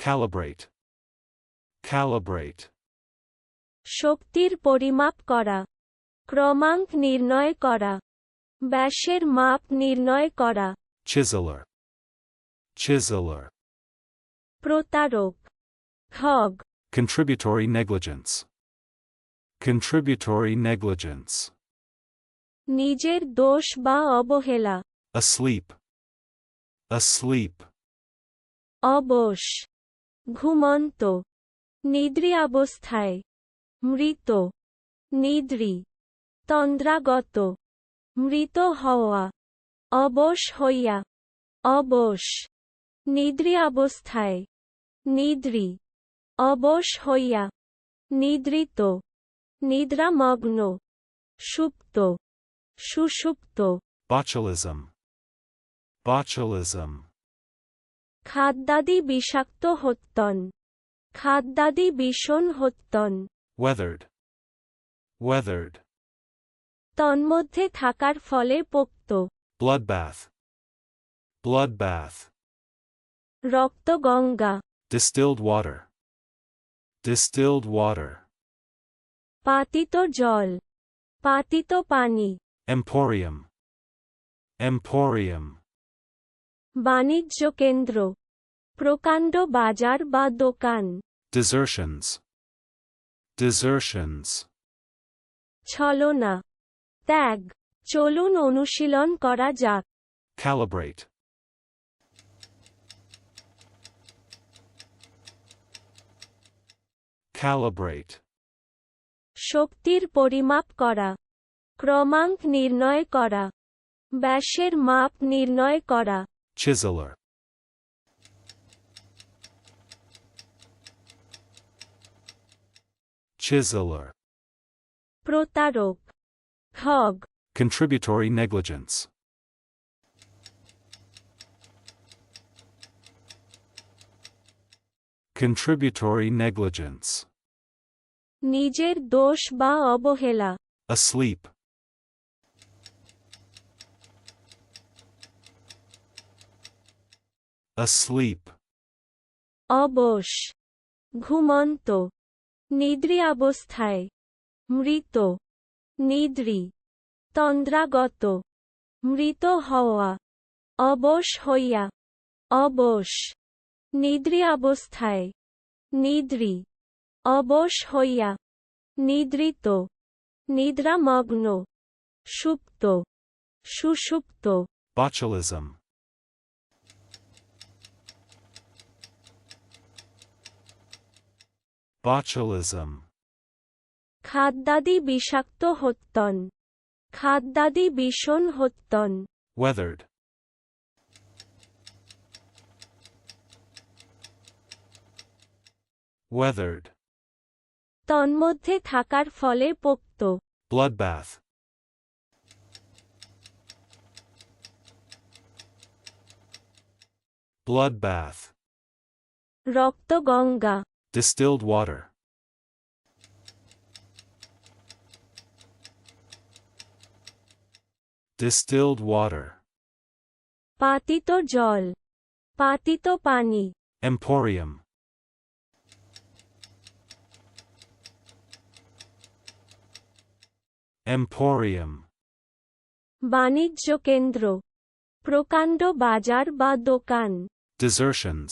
Calibrate. Calibrate. শক্তির পরিমাপ করা ক্রমাঙ্ক নির্ণয় করা ব্যাসের মাপ নির্ণয় করা Chiseler. Chiseler. প্রতারক ঠগ Contributory negligence. Contributory negligence. নিজের দোষ বা অবহেলা Asleep. Asleep. অবশ ঘুমন্ত নিদ্রি অবস্থায় মৃত, নিদ্রি, তন্দ্রাগত, মৃত হওয়া, অবশ হইয়া, অবশ নিদ্রি অবস্থায় নিদ্রি, অবশ হইয়া, নিদ্রিত, নিদ্রামগ্ন, সুপ্ত সুষুপ্ত Botulism. Botulism. খাদ্যাদি বিষাক্ত হত্যন খাদ্যাদি বিষণ হত্যন Weathered. Weathered. তন্মধ্যে থাকার ফলে পোক্ত Bloodbath. Bloodbath. রক্তগঙ্গা Distilled water. Distilled water. পাতিত জল পাতিত পানি Emporium. Emporium. বাণিজ্য কেন্দ্র প্রকাণ্ড বাজার বা দোকান Desertions. Desertions. ছলনা ত্যাগ চলুন অনুশীলন করা যাক Calibrate. Calibrate. শক্তির পরিমাপ করা ক্রমাঙ্ক নির্ণয় করা ব্যাসের মাপ নির্ণয় করা Chiseler. Chiseler. প্রতারক ঠগ Contributory negligence. Contributory negligence. নিজের দোষ বা অবহেলা Asleep. Asleep. অবশ ঘুমন্ত নিদ্রি অবস্থায় মৃত, নিদ্রি, তন্দ্রাগত, মৃত হওয়া, অবশ হইয়া, অবশ নিদ্রি অবস্থায় নিদ্রি, অবশ হইয়া, নিদ্রিত, নিদ্রামগ্ন, সুপ্ত সুষুপ্ত Botulism. Botulism. খাদ্যাদি বিষাক্ত হত্যন খাদ্যাদি বিষণ হত্যন Weathered. Weathered. তন্মধ্যে থাকার ফলে পোক্ত Bloodbath. Bloodbath. রক্তগঙ্গা Distilled water. Distilled water. পাতিত জল পাতিত পানি Emporium. Emporium. বাণিজ্য কেন্দ্র প্রকাণ্ড বাজার বা দোকান Desertions.